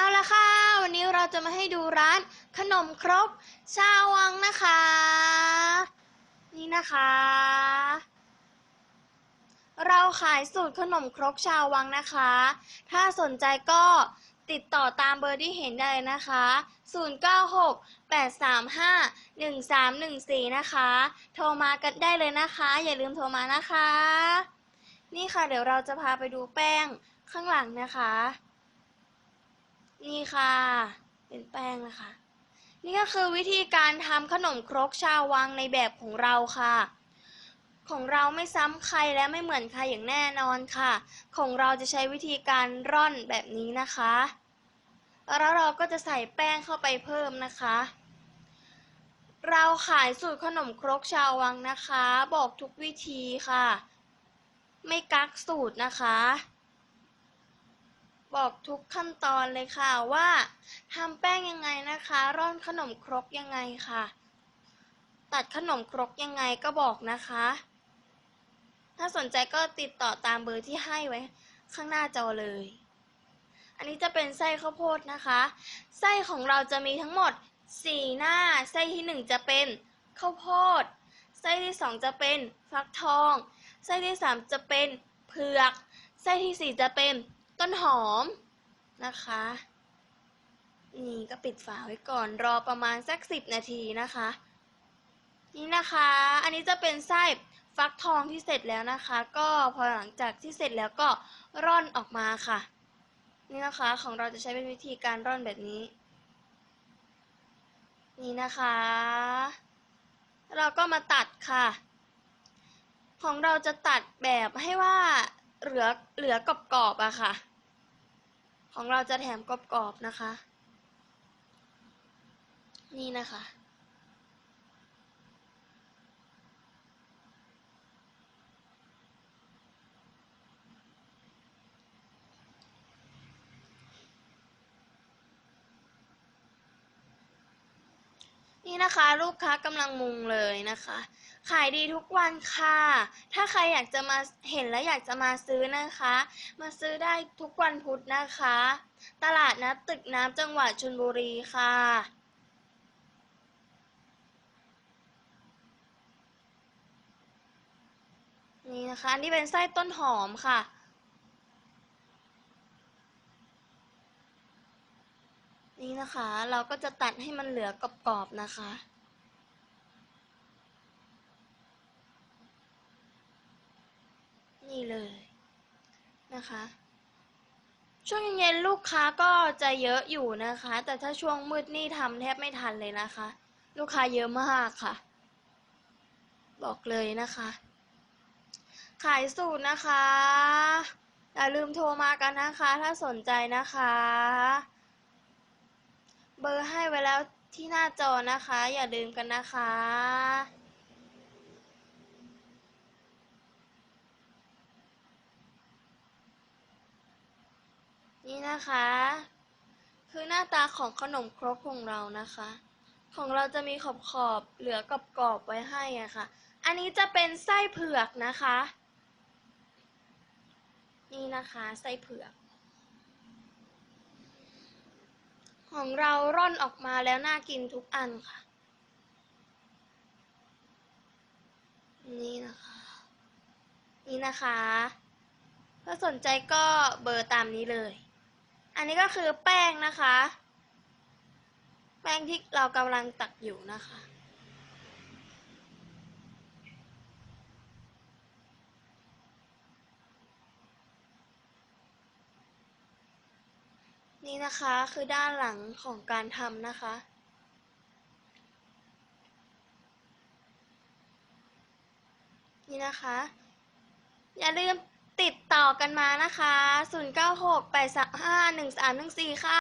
เอาละค่ะ วันนี้เราจะมาให้ดูร้านขนมครกชาววังนะคะ นี่นะคะ เราขายสูตรขนมครกชาววังนะคะ ถ้าสนใจก็ติดต่อตามเบอร์ที่เห็นได้เลยนะคะ 096 835 1314 นะคะ โทรมากันได้เลยนะคะ อย่าลืมโทรมานะคะ นี่ค่ะเดี๋ยวเราจะพาไปดูแป้งข้างหลังนะคะ นี่ค่ะ เป็นแป้งนะคะ นี่ก็คือวิธีการทำขนมครกชาววังในแบบของเราค่ะ ของเราไม่ซ้ำใครและไม่เหมือนใครอย่างแน่นอนค่ะ ของเราจะใช้วิธีการร่อนแบบนี้นะคะ แล้วเราก็จะใส่แป้งเข้าไปเพิ่มนะคะ เราขายสูตรขนมครกชาววังนะคะ บอกทุกวิธีค่ะ ไม่กักสูตรนะคะ บอกทุกขั้นตอนเลยค่ะว่าทำแป้งยังไงนะคะ ร่อนขนมครกยังไงค่ะ ตัดขนมครกยังไงก็บอกนะคะ ถ้าสนใจก็ติดต่อตามเบอร์ที่ให้ไว้ข้างหน้าจอเลย อันนี้จะเป็นไส้ข้าวโพดนะคะ ไส้ของเราจะมีทั้งหมด 4 หน้า ไส้ที่ 1 จะเป็นข้าวโพด ไส้ที่ 2 จะเป็นฟักทอง ไส้ที่ 3 จะเป็นเผือก ไส้ที่ 4 จะเป็น ต้นหอมนะคะ นี่ก็ปิดฝาไว้ก่อนรอประมาณสัก10นาทีนะคะ นี่นะคะ อันนี้จะเป็นไส้ฟักทองที่เสร็จแล้วนะคะ ก็พอหลังจากที่เสร็จแล้วก็ร่อนออกมาค่ะ นี่นะคะของเราจะใช้เป็นวิธีการร่อนแบบนี้ นี่นะคะ เราก็มาตัดค่ะ ของเราจะตัดแบบให้ว่าเหลือเหลือกรอบๆอะค่ะ ของเราจะแถมกรอบๆนะคะ นี่นะคะ นี่นะคะลูกค้ากำลังมุงเลยนะคะ ขายดีทุกวันค่ะ ถ้าใครอยากจะมาเห็นและอยากจะมาซื้อนะคะ มาซื้อได้ทุกวันพุธนะคะ ตลาดนัดตึกน้ำจังหวัดชลบุรีค่ะนี่นะคะอันนี้เป็นไส้ต้นหอมค่ะ นี่นะคะ เราก็จะตัดให้มันเหลือกรอบๆนะคะ นี่เลยนะคะ ช่วงเย็นลูกค้าก็จะเยอะอยู่นะคะ แต่ถ้าช่วงมืดนี่ทำแทบไม่ทันเลยนะคะ ลูกค้าเยอะมากค่ะ บอกเลยนะคะ ขายสูตรนะคะอย่าลืมโทรมากันนะคะ ถ้าสนใจนะคะ เบอร์ให้ไว้แล้วที่หน้าจอนะคะ อย่าลืมกันนะคะนี่นะคะ คือหน้าตาของขนมครกของเรานะคะ ของเราจะมีขอบขอบเหลือกรอบไว้ให้อะค่ะ อันนี้จะเป็นไส้เผือกนะคะ นี่นะคะ ไส้เผือก ของเราร่อนออกมาแล้วน่ากินทุกอันค่ะ นี่นะคะ นี่นะคะ ถ้าสนใจก็เบอร์ตามนี้เลย อันนี้ก็คือแป้งนะคะ แป้งที่เรากำลังตักอยู่นะคะ นี่นะคะคือด้านหลังของการทำนะคะ นี่นะคะ อย่าลืมติดต่อกันมานะคะ 0968351314 ค่ะ